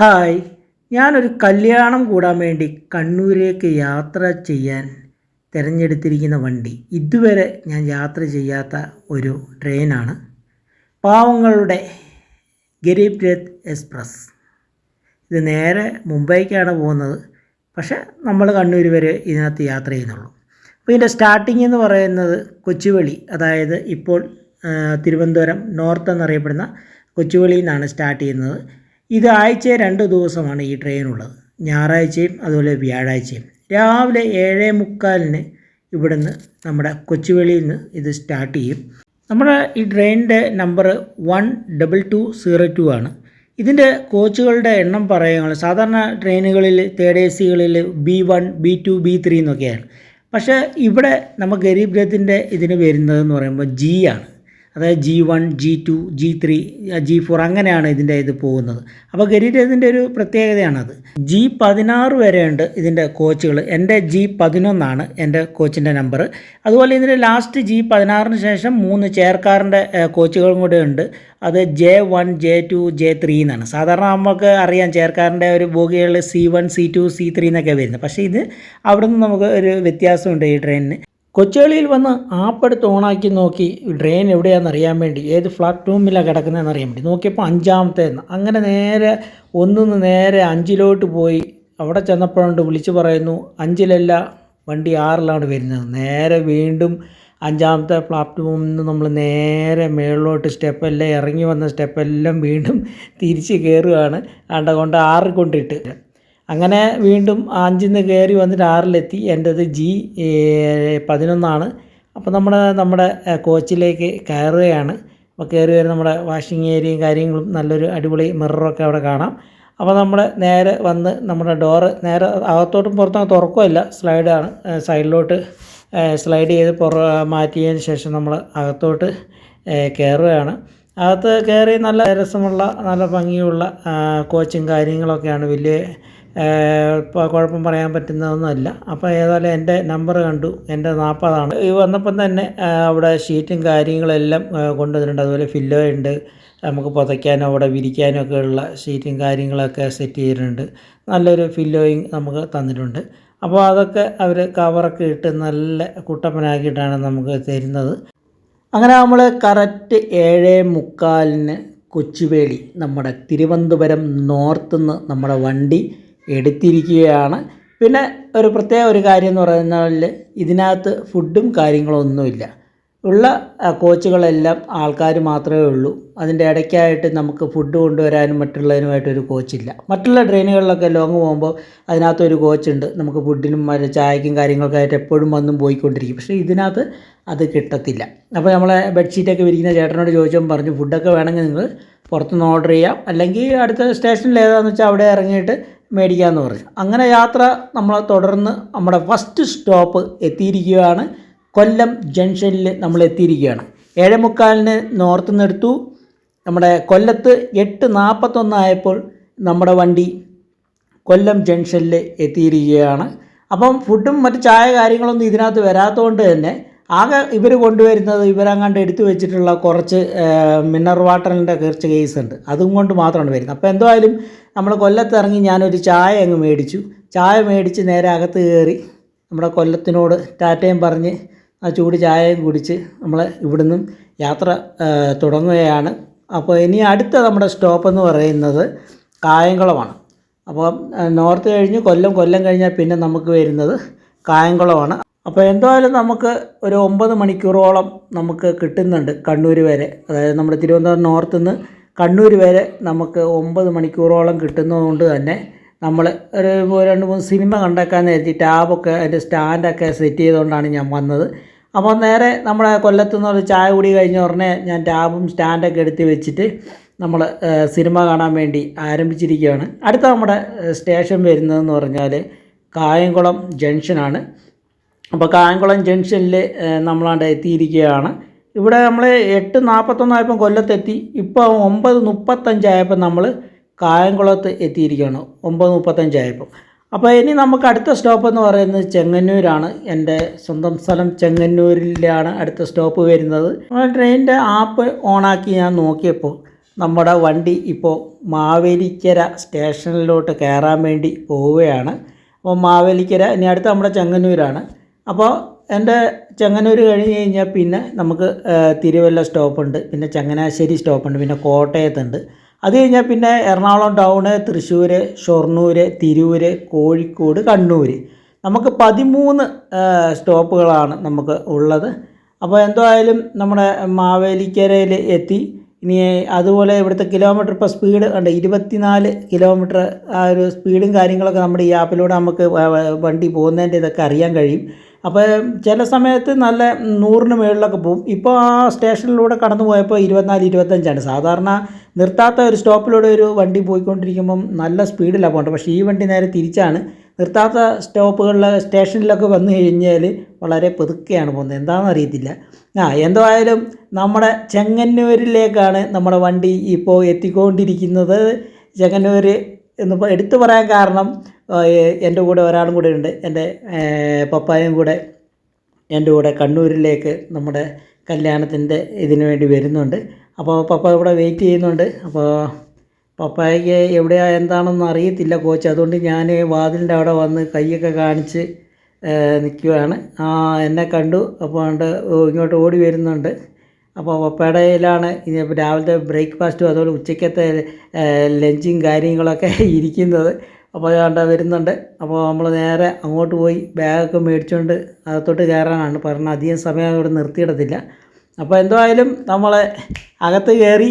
Hi ഞാനൊരു കല്യാണം കൂടാൻ വേണ്ടി കണ്ണൂരേക്ക് യാത്ര ചെയ്യാൻ തിരഞ്ഞെടുത്തിരിക്കുന്ന വണ്ടി. ഇതുവരെ ഞാൻ യാത്ര ചെയ്യാത്ത ഒരു ട്രെയിനാണ്. പാവങ്ങളുടെ ഗരീബ് രഥ് എക്സ്പ്രസ്. ഇത് നേരെ മുംബൈക്കാണ് പോകുന്നത്. പക്ഷേ നമ്മൾ കണ്ണൂർ വരെ ഇതിനകത്ത് യാത്ര ചെയ്യുന്നുള്ളൂ. അപ്പോൾ ഇതിന്റെ സ്റ്റാർട്ടിംഗ് എന്ന് പറയുന്നത് കൊച്ചുവേളി അതായത് ഇപ്പോൾ തിരുവനന്തപുരം നോർത്ത് എന്നറിയപ്പെടുന്ന കൊച്ചുവേളിയിൽ നിന്നാണ് സ്റ്റാർട്ട് ചെയ്യുന്നത്. ഇത് ആഴ്ച രണ്ട് ദിവസമാണ് ഈ ട്രെയിനുള്ളത്. ഞായറാഴ്ചയും അതുപോലെ വ്യാഴാഴ്ചയും. രാവിലെ ഏഴേ മുക്കാലിന് ഇവിടുന്ന് നമ്മുടെ കൊച്ചുവേളിയിൽ നിന്ന് ഇത് സ്റ്റാർട്ട് ചെയ്യും. നമ്മുടെ ഈ ട്രെയിനിന്റെ number one double two zero two ആണ്. ഇതിന്റെ കോച്ചുകളുടെ എണ്ണം പറയുകയാണ് സാധാരണ ട്രെയിനുകളിൽ third A സികളിൽ B one B two B three എന്നൊക്കെയാണ്. പക്ഷേ ഇവിടെ നമുക്ക് ഗരീബ് രഥിന്റെ ഇതിന് വരുന്നതെന്ന് പറയുമ്പോൾ ജി ആണ്. അതായത് G one G two G three G four അങ്ങനെയാണ് ഇതിന്റെ ഇത് പോകുന്നത്. അപ്പോൾ ഗരീബ് രഥിന്റെ ഒരു പ്രത്യേകതയാണത്. ജി പതിനാറ് വരെയുണ്ട് ഇതിന്റെ കോച്ചുകൾ. എന്റെ ജി പതിനൊന്നാണ് എന്റെ കോച്ചിന്റെ നമ്പർ അതുപോലെ ഇതിന്റെ ലാസ്റ്റ് ജി പതിനാറിന് ശേഷം മൂന്ന് ചെയർക്കാറിന്റെ കോച്ചുകളും കൂടെ ഉണ്ട്. അത് J one J two J three എന്നാണ്. സാധാരണ നമുക്ക് അറിയാം ചെയർക്കാറിന്റെ ഒരു ബോഗികൾ C one C two C three എന്നൊക്കെ വരുന്നത്. പക്ഷേ ഇത് അവിടെ നിന്ന് നമുക്ക് ഒരു വ്യത്യാസമുണ്ട് ഈ ട്രെയിനിന്. കൊച്ചുവേളിയിൽ വന്ന് ആപ്പെടുത്ത് ഓണാക്കി നോക്കി ഡ്രെയിൻ എവിടെയാണെന്ന് അറിയാൻ വേണ്ടി ഏത് ഫ്ലാറ്റ് പ്ലാറ്റ്ഫോമിലാണ് കിടക്കുന്നതെന്ന് അറിയാൻ വേണ്ടി. നോക്കിയപ്പോൾ അഞ്ചാമത്തെ അങ്ങനെ നേരെ ഒന്നിന്ന് നേരെ അഞ്ചിലോട്ട് പോയി അവിടെ ചെന്നപ്പോഴുണ്ട് വിളിച്ചു പറയുന്നു അഞ്ചിലല്ല വണ്ടി ആറിലാണ് വരുന്നത്. നേരെ വീണ്ടും അഞ്ചാമത്തെ പ്ലാറ്റ്ഫോമിൽ നിന്ന് നമ്മൾ നേരെ മേളിലോട്ട് സ്റ്റെപ്പെല്ലാം ഇറങ്ങി വന്ന സ്റ്റെപ്പെല്ലാം വീണ്ടും തിരിച്ച് കയറുകയാണ് അണ്ട കൊണ്ട് ആറിൽ കൊണ്ടിട്ട് അങ്ങനെ വീണ്ടും അഞ്ചിൽ നിന്ന് കയറി വന്നിട്ട് ആറിലെത്തി. എന്റെത് ജി പതിനൊന്നാണ്. അപ്പോൾ നമ്മൾ നമ്മുടെ കോച്ചിലേക്ക് കയറുകയാണ്. അപ്പോൾ കയറി വരുന്ന നമ്മുടെ വാഷിംഗ് ഏരിയയും കാര്യങ്ങളും നല്ലൊരു അടിപൊളി മിററൊക്കെ അവിടെ കാണാം. അപ്പോൾ നമ്മൾ നേരെ വന്ന് നമ്മുടെ ഡോറ് നേരെ അകത്തോട്ടും പുറത്തും തുറക്കുമല്ല സ്ലൈഡാണ്. സൈഡിലോട്ട് സ്ലൈഡ് ചെയ്ത് പുറ മാറ്റിയതിന് ശേഷം നമ്മൾ അകത്തോട്ട് കയറുകയാണ്. അകത്ത് കയറി നല്ല രസമുള്ള നല്ല ഭംഗിയുള്ള കോച്ചും കാര്യങ്ങളൊക്കെയാണ്. വലിയ ഇപ്പോൾ കുഴപ്പം പറയാൻ പറ്റുന്നതൊന്നുമല്ല. അപ്പോൾ ഏതായാലും എന്റെ നമ്പർ കണ്ടു. എന്റെ നാൽപ്പതാണ് ഈ വന്നപ്പം തന്നെ അവിടെ ഷീറ്റും കാര്യങ്ങളെല്ലാം കൊണ്ടുവന്നിട്ടുണ്ട്. അതുപോലെ ഫില്ലോ ഉണ്ട്. നമുക്ക് പുതയ്ക്കാനും അവിടെ വിരിക്കാനും ഒക്കെ ഉള്ള ഷീറ്റും കാര്യങ്ങളൊക്കെ സെറ്റ് ചെയ്തിട്ടുണ്ട്. നല്ലൊരു ഫില്ലോയും നമുക്ക് തന്നിട്ടുണ്ട്. അപ്പോൾ അതൊക്കെ അവർ കവറൊക്കെ ഇട്ട് നല്ല കുട്ടപ്പനാക്കിയിട്ടാണ് നമുക്ക് തരുന്നത്. അങ്ങനെ നമ്മൾ കറക്റ്റ് ഏഴ് മുക്കാലിന് കൊച്ചുവേളി നമ്മുടെ തിരുവനന്തപുരം നോർത്ത് നിന്ന് നമ്മുടെ വണ്ടി എടുത്തിരിക്കുകയാണ്. പിന്നെ ഒരു പ്രത്യേക ഒരു കാര്യം എന്ന് പറയുന്നതിൽ ഇതിനകത്ത് ഫുഡും കാര്യങ്ങളൊന്നുമില്ല ഉള്ള കോച്ചുകളെല്ലാം ആൾക്കാർ മാത്രമേ ഉള്ളൂ. അതിന്റെ ഇടയ്ക്കായിട്ട് നമുക്ക് ഫുഡ് കൊണ്ടുവരാനും മറ്റുള്ളതിനുമായിട്ടൊരു കോച്ചില്ല. മറ്റുള്ള ട്രെയിനുകളിലൊക്കെ ലോങ് പോകുമ്പോൾ അതിനകത്തൊരു കോച്ചുണ്ട്. നമുക്ക് ഫുഡിനും ചായക്കും കാര്യങ്ങൾക്കായിട്ട് എപ്പോഴും വന്നും പോയിക്കൊണ്ടിരിക്കും. പക്ഷേ ഇതിനകത്ത് അത് കിട്ടത്തില്ല. അപ്പോൾ നമ്മളെ ബെഡ്ഷീറ്റൊക്കെ വിരിക്കുന്ന ചേട്ടനോട് ചോദിച്ചപ്പോൾ പറഞ്ഞു ഫുഡൊക്കെ വേണമെങ്കിൽ നിങ്ങൾ പുറത്തുനിന്ന് ഓർഡർ ചെയ്യാം. അല്ലെങ്കിൽ അടുത്ത സ്റ്റേഷനിൽ ഏതാണെന്ന് വെച്ചാൽ അവിടെ ഇറങ്ങിയിട്ട് മേടിക്കാമെന്ന് പറഞ്ഞു. അങ്ങനെ യാത്ര നമ്മൾ തുടർന്ന് നമ്മുടെ ഫസ്റ്റ് സ്റ്റോപ്പ് എത്തിയിരിക്കുകയാണ്. കൊല്ലം ജംഗ്ഷനിൽ നമ്മൾ എത്തിയിരിക്കുകയാണ്. ഏഴേമുക്കാലിന് നോർത്ത് നിന്ന് എടുത്തു. നമ്മുടെ കൊല്ലത്ത് എട്ട് നാൽപ്പത്തൊന്നായപ്പോൾ നമ്മുടെ വണ്ടി കൊല്ലം ജംഗ്ഷനിൽ എത്തിയിരിക്കുകയാണ്. അപ്പം ഫുഡും മറ്റ് ചായ കാര്യങ്ങളൊന്നും ഇതിനകത്ത് വരാത്തതുകൊണ്ട് തന്നെ ആകെ ഇവർ കൊണ്ടുവരുന്നത് ഇവരങ്ങാണ്ട് എടുത്തു വെച്ചിട്ടുള്ള കുറച്ച് മിനറൽ വാട്ടറിന്റെ കുറച്ച് കേസ് ഉണ്ട്. അതും കൊണ്ട് മാത്രമാണ് വരുന്നത്. അപ്പോൾ എന്തായാലും നമ്മൾ കൊല്ലത്ത് ഇറങ്ങി ഞാനൊരു ചായ അങ്ങ് മേടിച്ചു. ചായ മേടിച്ച് നേരെ അകത്ത് കയറി നമ്മുടെ കൊല്ലത്തിനോട് ടാറ്റയും പറഞ്ഞ് ആ ചൂട് ചായയും കുടിച്ച് നമ്മൾ ഇവിടുന്ന് യാത്ര തുടങ്ങുകയാണ്. അപ്പോൾ ഇനി അടുത്ത നമ്മുടെ സ്റ്റോപ്പ് എന്ന് പറയുന്നത് കായംകുളമാണ്. അപ്പോൾ നോർത്ത് കഴിഞ്ഞ് കൊല്ലം കൊല്ലം കഴിഞ്ഞാൽ പിന്നെ നമുക്ക് വരുന്നത് കായംകുളമാണ്. അപ്പോൾ എന്തായാലും നമുക്ക് ഒരു ഒമ്പത് മണിക്കൂറോളം നമുക്ക് കിട്ടുന്നുണ്ട് കണ്ണൂർ വരെ. അതായത് നമ്മുടെ തിരുവനന്തപുരം നോർത്ത് നിന്ന് കണ്ണൂർ വരെ നമുക്ക് ഒമ്പത് മണിക്കൂറോളം കിട്ടുന്നതുകൊണ്ട് തന്നെ നമ്മൾ ഒരു രണ്ട് മൂന്ന് സിനിമ കണ്ടേക്കാൻ നേരത്തി ടാബൊക്കെ അതിന്റെ സ്റ്റാൻഡൊക്കെ സെറ്റ് ചെയ്തുകൊണ്ടാണ് ഞാൻ വന്നത്. അപ്പോൾ നേരെ നമ്മുടെ കൊല്ലത്തു നിന്നൊരു ചായ കുടി കഴിഞ്ഞ ഉടനെ ഞാൻ ടാബും സ്റ്റാൻഡൊക്കെ എടുത്ത് വെച്ചിട്ട് നമ്മൾ സിനിമ കാണാൻ വേണ്ടി ആരംഭിച്ചിരിക്കുകയാണ്. അടുത്ത നമ്മുടെ സ്റ്റേഷൻ വരുന്നതെന്ന് പറഞ്ഞാൽ കായംകുളം ജംഗ്ഷനാണ്. അപ്പോൾ കായംകുളം ജംഗ്ഷനിൽ നമ്മളാണ്ട് എത്തിയിരിക്കുകയാണ്. ഇവിടെ നമ്മൾ എട്ട് നാൽപ്പത്തൊന്നായപ്പം കൊല്ലത്തെത്തി. ഇപ്പോൾ ഒമ്പത് മുപ്പത്തഞ്ചായപ്പം നമ്മൾ കായംകുളത്ത് എത്തിയിരിക്കുകയാണ് ഒമ്പത് മുപ്പത്തഞ്ചായപ്പം. അപ്പോൾ ഇനി നമുക്ക് അടുത്ത സ്റ്റോപ്പ് എന്ന് പറയുന്നത് ചെങ്ങന്നൂരാണ്. എന്റെ സ്വന്തം സ്ഥലം ചെങ്ങന്നൂരിലാണ് അടുത്ത സ്റ്റോപ്പ് വരുന്നത്. ട്രെയിനിന്റെ ആപ്പ് ഓണാക്കി ഞാൻ നോക്കിയപ്പോൾ നമ്മുടെ വണ്ടി ഇപ്പോൾ മാവേലിക്കര സ്റ്റേഷനിലോട്ട് കയറാൻ വേണ്ടി പോവുകയാണ്. അപ്പോൾ മാവേലിക്കര ഇനി അടുത്ത നമ്മുടെ ചെങ്ങന്നൂരാണ്. അപ്പോൾ എന്റെ ചെങ്ങന്നൂർ കഴിഞ്ഞ് കഴിഞ്ഞാൽ പിന്നെ നമുക്ക് തിരുവല്ല സ്റ്റോപ്പുണ്ട് പിന്നെ ചങ്ങനാശ്ശേരി സ്റ്റോപ്പുണ്ട് പിന്നെ കോട്ടയത്തുണ്ട്. അത് കഴിഞ്ഞാൽ പിന്നെ എറണാകുളം ടൗണ് തൃശ്ശൂർ ഷൊർണൂർ തിരൂർ കോഴിക്കോട് കണ്ണൂർ നമുക്ക് പതിമൂന്ന് സ്റ്റോപ്പുകളാണ് നമുക്ക് ഉള്ളത്. അപ്പോൾ എന്തായാലും നമ്മുടെ മാവേലിക്കരയിൽ എത്തി. ഇനി അതുപോലെ ഇവിടുത്തെ കിലോമീറ്റർ ഇപ്പോൾ സ്പീഡ് ഉണ്ട് ഇരുപത്തിനാല് കിലോമീറ്റർ ആ ഒരു സ്പീഡും കാര്യങ്ങളൊക്കെ നമ്മുടെ ഈ ആപ്പിലൂടെ നമുക്ക് വണ്ടി പോകുന്നതിന്റെ ഇതൊക്കെ അറിയാൻ കഴിയും. അപ്പോൾ ചില സമയത്ത് നല്ല നൂറിന് മുകളിലൊക്കെ പോകും ഇപ്പോൾ ആ സ്റ്റേഷനിലൂടെ കടന്നു പോയപ്പോൾ ഇരുപത്തിനാല് ഇരുപത്തഞ്ചാണ് സാധാരണ നിർത്താത്ത ഒരു സ്റ്റോപ്പിലൂടെ ഒരു വണ്ടി പോയിക്കൊണ്ടിരിക്കുമ്പം നല്ല സ്പീഡിലാണ് പോകേണ്ടത്. പക്ഷേ ഈ വണ്ടി നേരെ തിരിച്ചാണ്. നിർത്താത്ത സ്റ്റോപ്പുകളിൽ സ്റ്റേഷനിലൊക്കെ വന്നു കഴിഞ്ഞാൽ വളരെ പതുക്കെയാണ് പോകുന്നത്. എന്താണെന്ന് അറിയത്തില്ല. ആ എന്തായാലും നമ്മുടെ ചെങ്ങന്നൂരിലേക്കാണ് നമ്മുടെ വണ്ടി ഇപ്പോൾ എത്തിക്കൊണ്ടിരിക്കുന്നത്. ചെങ്ങന്നൂർ എന്ന് എടുത്തു പറയാൻ കാരണം എന്റെ കൂടെ ഒരാളും കൂടെ ഉണ്ട്. എന്റെ പപ്പായും കൂടെ എന്റെ കൂടെ കണ്ണൂരിലേക്ക് നമ്മുടെ കല്യാണത്തിന്റെ ഇതിനു വേണ്ടി വരുന്നുണ്ട്. അപ്പോൾ പപ്പ ഇവിടെ വെയിറ്റ് ചെയ്യുന്നുണ്ട്. അപ്പോൾ പപ്പായ്ക്ക് എവിടെയാ എന്താണെന്ന് അറിയത്തില്ല കോച്ച്. അതുകൊണ്ട് ഞാൻ വാതിലിന്റെ അവിടെ വന്ന് കൈയൊക്കെ കാണിച്ച് നിൽക്കുകയാണ് ആ എന്നെ കണ്ടു. അപ്പോൾ ഇങ്ങോട്ട് ഓടി വരുന്നുണ്ട്. അപ്പോൾ ഒപ്പേടയിലാണ് രാവിലത്തെ ബ്രേക്ക്ഫാസ്റ്റും അതുപോലെ ഉച്ചക്കത്തെ ലഞ്ചും കാര്യങ്ങളൊക്കെ ഇരിക്കുന്നത്. അപ്പോൾ അതുകൊണ്ട് വരുന്നുണ്ട്. അപ്പോൾ നമ്മൾ നേരെ അങ്ങോട്ട് പോയി ബാഗൊക്കെ മേടിച്ചുകൊണ്ട് അകത്തോട്ട് കയറാനാണ്. പറഞ്ഞത് അധികം സമയം ഇവിടെ നിർത്തിയിടത്തില്ല. അപ്പോൾ എന്തായാലും നമ്മൾ അകത്ത് കയറി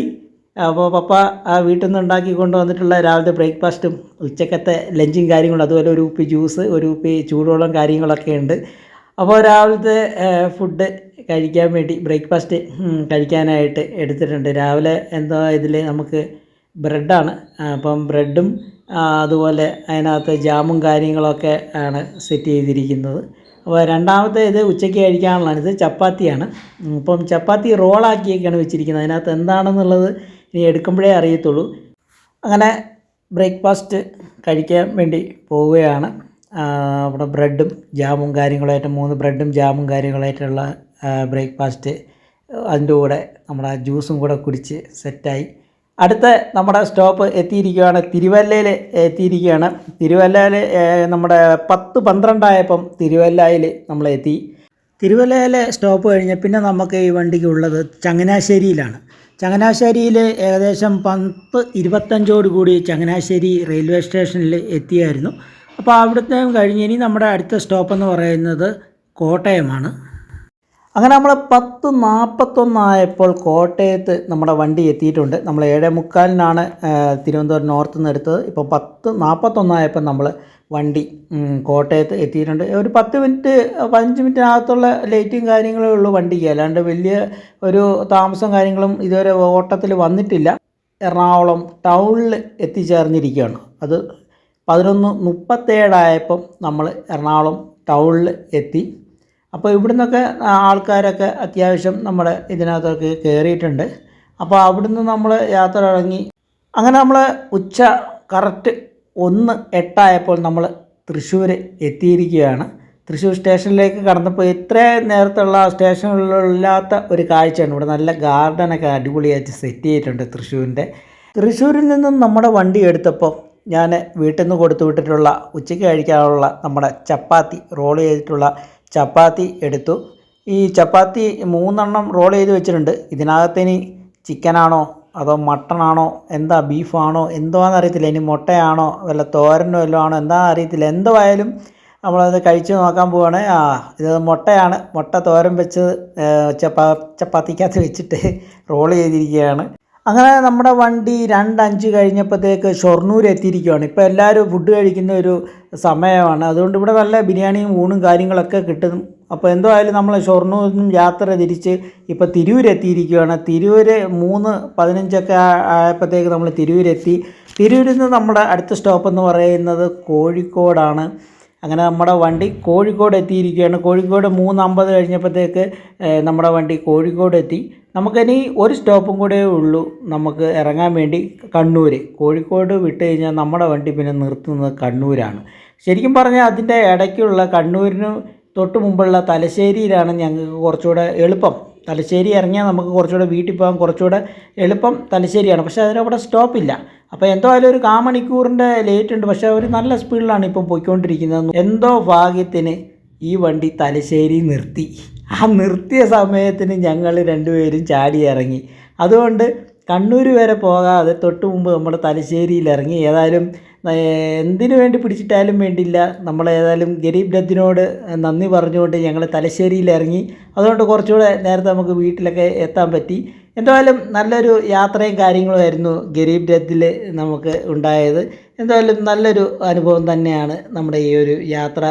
അപ്പോൾ പപ്പ ആ വീട്ടിൽ നിന്ന് ഉണ്ടാക്കി കൊണ്ടുവന്നിട്ടുള്ള രാവിലത്തെ ബ്രേക്ക്ഫാസ്റ്റും ഉച്ചക്കത്തെ ലഞ്ചും കാര്യങ്ങളും അതുപോലെ ഒരു ഉപ്പി ജ്യൂസ് ഒരു ഉപ്പി ചൂടുവെള്ളം കാര്യങ്ങളൊക്കെ ഉണ്ട്. അപ്പോൾ രാവിലത്തെ ഫുഡ് കഴിക്കാൻ വേണ്ടി ബ്രേക്ക്ഫാസ്റ്റ് കഴിക്കാനായിട്ട് എടുത്തിട്ടുണ്ട്. രാവിലെ എന്താ ഇതിൽ നമുക്ക് ബ്രെഡാണ് അപ്പം ബ്രെഡും അതുപോലെ അതിനകത്ത് ജാമും കാര്യങ്ങളൊക്കെ ആണ് സെറ്റ് ചെയ്തിരിക്കുന്നത്. അപ്പോൾ രണ്ടാമത്തെ ഇത് ഉച്ചയ്ക്ക് കഴിക്കാനുള്ളതാണ്. ഇത് ചപ്പാത്തിയാണ്. ഇപ്പം ചപ്പാത്തി റോളാക്കിയൊക്കെയാണ് വെച്ചിരിക്കുന്നത്. അതിനകത്ത് എന്താണെന്നുള്ളത് ഇനി എടുക്കുമ്പോഴേ അറിയത്തുള്ളൂ. അങ്ങനെ ബ്രേക്ക്ഫാസ്റ്റ് കഴിക്കാൻ വേണ്ടി പോവുകയാണ്. അവിടെ ബ്രെഡും ജാമും കാര്യങ്ങളായിട്ട് മൂന്ന് ബ്രെഡും ജാമും കാര്യങ്ങളായിട്ടുള്ള ബ്രേക്ക്ഫാസ്റ്റ് അതിന്റെ കൂടെ നമ്മുടെ ജ്യൂസും കൂടെ കുടിച്ച് സെറ്റായി. അടുത്ത നമ്മുടെ സ്റ്റോപ്പ് എത്തിയിരിക്കുകയാണ് തിരുവല്ലയിൽ എത്തിയിരിക്കുകയാണ്. തിരുവല്ലയിൽ നമ്മുടെ പത്ത് പന്ത്രണ്ടായപ്പം തിരുവല്ലയിൽ നമ്മൾ എത്തി തിരുവല്ലയിലെ സ്റ്റോപ്പ് കഴിഞ്ഞ് പിന്നെ നമുക്ക് ഈ വണ്ടിക്ക് ഉള്ളത് ചങ്ങനാശ്ശേരിയിലാണ്. ചങ്ങനാശ്ശേരിയിൽ ഏകദേശം പത്ത് ഇരുപത്തഞ്ചോട് കൂടി ചങ്ങനാശ്ശേരി റെയിൽവേ സ്റ്റേഷനിൽ എത്തിയായിരുന്നു. അപ്പോൾ അവിടുത്തെ കഴിഞ്ഞ് ഇനി നമ്മുടെ അടുത്ത സ്റ്റോപ്പ് എന്ന് പറയുന്നത് കോട്ടയമാണ്. അങ്ങനെ നമ്മൾ പത്ത് നാൽപ്പത്തൊന്നായപ്പോൾ കോട്ടയത്ത് നമ്മുടെ വണ്ടി എത്തിയിട്ടുണ്ട്. നമ്മൾ ഏഴേ മുക്കാലിനാണ് തിരുവനന്തപുരം നോർത്ത് നിന്ന് എടുത്തത്. ഇപ്പോൾ പത്ത് നാൽപ്പത്തൊന്നായപ്പോൾ നമ്മൾ വണ്ടി കോട്ടയത്ത് എത്തിയിട്ടുണ്ട്. ഒരു പത്ത് മിനിറ്റ് പതിനഞ്ച് മിനിറ്റിനകത്തുള്ള ലേറ്റും കാര്യങ്ങളേ ഉള്ളൂ വണ്ടിക്ക്. അല്ലാണ്ട് വലിയ ഒരു താമസം കാര്യങ്ങളും ഇതുവരെ ഓട്ടത്തിൽ വന്നിട്ടില്ല. എറണാകുളം ടൗണിൽ എത്തിച്ചേർന്നിരിക്കുകയാണ്. അത് പതിനൊന്ന് മുപ്പത്തേഴായപ്പം നമ്മൾ എറണാകുളം ടൗണിൽ എത്തി. അപ്പോൾ ഇവിടെ നിന്നൊക്കെ ആൾക്കാരൊക്കെ അത്യാവശ്യം നമ്മുടെ ഇതിനകത്തൊക്കെ കയറിയിട്ടുണ്ട്. അപ്പോൾ അവിടുന്ന് നമ്മൾ യാത്ര ഇറങ്ങി. അങ്ങനെ നമ്മൾ ഉച്ച കറക്റ്റ് ഒന്ന് എട്ടായപ്പോൾ നമ്മൾ തൃശ്ശൂർ എത്തിയിരിക്കുകയാണ്. തൃശ്ശൂർ സ്റ്റേഷനിലേക്ക് കടന്നപ്പോൾ ഇത്രയും നേരത്തുള്ള സ്റ്റേഷനുകളില്ലാത്ത ഒരു കാഴ്ചയാണ്. ഇവിടെ നല്ല ഗാർഡനൊക്കെ അടിപൊളിയായിട്ട് സെറ്റ് ചെയ്തിട്ടുണ്ട് തൃശ്ശൂരിന്റെ. തൃശ്ശൂരിൽ നിന്നും നമ്മുടെ വണ്ടി എടുത്തപ്പോൾ ഞാൻ വീട്ടിൽ നിന്ന് കൊടുത്തു വിട്ടിട്ടുള്ള ഉച്ചയ്ക്ക് കഴിക്കാനുള്ള നമ്മുടെ ചപ്പാത്തി റോൾ ചെയ്തിട്ടുള്ള ചപ്പാത്തി എടുത്തു. ഈ ചപ്പാത്തി മൂന്നെണ്ണം റോൾ ചെയ്ത് വെച്ചിട്ടുണ്ട്. ഇതിനകത്തിനി ചിക്കനാണോ അതോ മട്ടണാണോ എന്താ ബീഫാണോ എന്തോന്ന് അറിയത്തില്ല. ഇനി മുട്ടയാണോ വല്ല തോരനോ വല്ലതും ആണോ എന്താണെന്ന് അറിയത്തില്ല. എന്തോ ആയാലും നമ്മളത് കഴിച്ച് നോക്കാൻ പോവാണ്. ആ ഇത് മുട്ടയാണ്. മുട്ട തോരൻ വെച്ച് ചപ്പാ ചപ്പാത്തിക്കകത്ത് വെച്ചിട്ട് റോൾ ചെയ്തിരിക്കുകയാണ്. അങ്ങനെ നമ്മുടെ വണ്ടി രണ്ടഞ്ച് കഴിഞ്ഞപ്പോഴത്തേക്ക് ഷൊർണൂർ എത്തിയിരിക്കുകയാണ് ഇപ്പോൾ എല്ലാവരും ഫുഡ് കഴിക്കുന്ന ഒരു സമയമാണ്. അതുകൊണ്ട് ഇവിടെ നല്ല ബിരിയാണിയും ഊണും കാര്യങ്ങളൊക്കെ കിട്ടും. അപ്പോൾ എന്തോ ആയാലും നമ്മൾ ഷൊർണൂരിൽ നിന്നും യാത്ര തിരിച്ച് ഇപ്പോൾ തിരൂർ എത്തിയിരിക്കുകയാണ് തിരൂർ മൂന്ന് പതിനഞ്ചൊക്കെ ആയപ്പോഴത്തേക്ക് നമ്മൾ തിരൂരെത്തി. തിരൂരിൽ നിന്ന് നമ്മുടെ അടുത്ത സ്റ്റോപ്പ് എന്ന് പറയുന്നത് കോഴിക്കോടാണ്. അങ്ങനെ നമ്മുടെ വണ്ടി കോഴിക്കോട് എത്തിയിരിക്കുകയാണ്. കോഴിക്കോട് മൂന്ന് അമ്പത് കഴിഞ്ഞപ്പോഴത്തേക്ക് നമ്മുടെ വണ്ടി കോഴിക്കോട് എത്തി. നമുക്കിനി ഒരു സ്റ്റോപ്പും കൂടെ ഉള്ളൂ. നമുക്ക് ഇറങ്ങാൻ വേണ്ടി കണ്ണൂർ കോഴിക്കോട് വിട്ട് കഴിഞ്ഞാൽ നമ്മുടെ വണ്ടി പിന്നെ നിർത്തുന്നത് കണ്ണൂരാണ്. ശരിക്കും പറഞ്ഞാൽ അതിന്റെ ഇടയ്ക്കുള്ള കണ്ണൂരിന് തൊട്ട് മുമ്പുള്ള തലശ്ശേരിയിലാണ് ഞങ്ങൾക്ക് കുറച്ചുകൂടെ എളുപ്പം. തലശ്ശേരി ഇറങ്ങിയാൽ നമുക്ക് കുറച്ചുകൂടെ വീട്ടിൽ പോകാൻ കുറച്ചുകൂടെ എളുപ്പം തലശ്ശേരിയാണ്. പക്ഷേ അതിനവിടെ സ്റ്റോപ്പില്ല അപ്പോൾ എന്തായാലും ഒരു കാ മണിക്കൂറിന്റെ ലേറ്റ് ഉണ്ട്. പക്ഷേ ഒരു നല്ല സ്പീഡിലാണ് ഇപ്പം പോയിക്കൊണ്ടിരിക്കുന്നത്. എന്തോ ഭാഗ്യത്തിന് ഈ വണ്ടി തലശ്ശേരി നിർത്തി. ആ നിർത്തിയ സമയത്തിന് ഞങ്ങൾ രണ്ടുപേരും ചാടി ഇറങ്ങി. അതുകൊണ്ട് കണ്ണൂർ വരെ പോകാതെ തൊട്ട് മുമ്പ് നമ്മുടെ തലശ്ശേരിയിൽ ഇറങ്ങി. ഏതായാലും എന്തിനു വേണ്ടി പിടിച്ചിട്ടാലും വേണ്ടിയില്ല. നമ്മൾ ഏതായാലും ഗരീബ് രഥിനോട് നന്ദി പറഞ്ഞുകൊണ്ട് ഞങ്ങൾ തലശ്ശേരിയിൽ ഇറങ്ങി. അതുകൊണ്ട് കുറച്ചുകൂടെ നേരത്തെ നമുക്ക് വീട്ടിലൊക്കെ എത്താൻ പറ്റി. എന്തായാലും നല്ലൊരു യാത്രയും കാര്യങ്ങളുമായിരുന്നു ഗരീബ് രഥിൽ നമുക്ക് ഉണ്ടായത്. എന്തായാലും നല്ലൊരു അനുഭവം തന്നെയാണ് നമ്മുടെ ഈ ഒരു യാത്ര